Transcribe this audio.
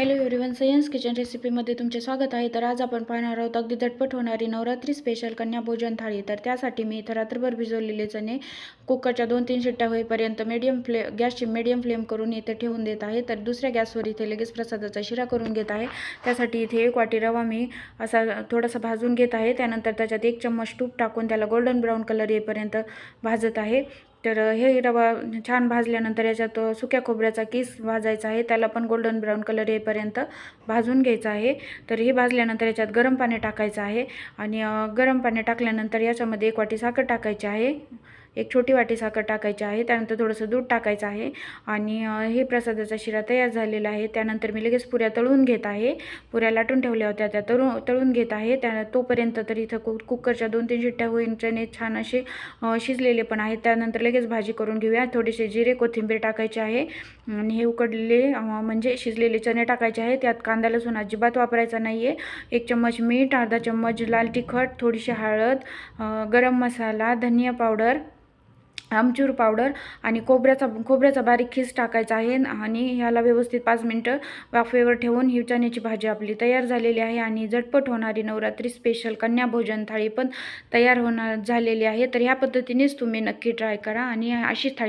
Hello everyone science kitchen रेसिपीमध्ये तुमचे स्वागत आहे. तर आज आपण पाहणार आहोत अगदी झटपट होणारी नवरात्री स्पेशल कन्या भोजन थाळी. तर त्यासाठी मी इथं रात्रभर भिजवलेले चणे कुकरच्या दोन तीन शिट्ट्या होईपर्यंत मीडियम फ्ले गॅसची मीडियम फ्लेम करून इथे ठेवून देत आहे. तर दुसऱ्या गॅसवर इथे लगेच प्रसादाचा शिरा करून घेत आहे. त्यासाठी इथे एक वाटी रवा मी असा थोडासा भाजून घेत आहे. त्यानंतर त्याच्यात एक चम्मच तूप टाकून त्याला गोल्डन ब्राऊन कलर येईपर्यंत भाजत आहे. तर हे रवा छान भाजल्यानंतर याच्यात सुक्या खोबऱ्याचा किस भाजायचा आहे त्याला पण गोल्डन ब्राऊन कलर येईपर्यंत भाजून घ्यायचं आहे. तर हे भाजल्यानंतर याच्यात गरम पाणी टाकायचं आहे आणि गरम पाणी टाकल्यानंतर याच्यामध्ये एक वाटी साखर टाकायची आहे. एक छोटी वाटी साखर टाकायची आहे त्यानंतर थोडंसं दूध टाकायचं आहे आणि हे प्रसादाचा शिरा तयार झालेला आहे. त्यानंतर मी लगेच पुऱ्या तळून घेत आहे. पुऱ्या लाटून ठेवल्या होत्या त्या तळून तळून घेत आहे. त्या तोपर्यंत तर इथं कु कुकरच्या दोन तीन शिट्ट्या होईनच्याने चणे छान असे शिजलेले पण आहेत. त्यानंतर लगेच भाजी करून घेऊया. थोडेसे जिरे कोथिंबीर टाकायचे आहे. आणि हे उकडलेले म्हणजे शिजलेले चणे टाकायचे आहे त्यात कांदा लसूण अजिबात वापरायचा नाही आहे एक चम्मच मीठ अर्धा चम्मच लाल तिखट थोडीशी हळद गरम मसाला धनिया पावडर आमचूर पावडर आणि खोबऱ्याचा खोबऱ्याचा बारीक खीस टाकायचा आहे आणि ह्याला व्यवस्थित पाच मिनटं वाफेवर ठेवून ही चण्याची भाजी आपली तयार झालेली आहे आणि झटपट होणारी नवरात्री स्पेशल कन्या भोजन थाळी पण तयार होणार झालेली आहे. तर ह्या पद्धतीनेच तुम्ही नक्की ट्राय करा आणि अशीच थाळी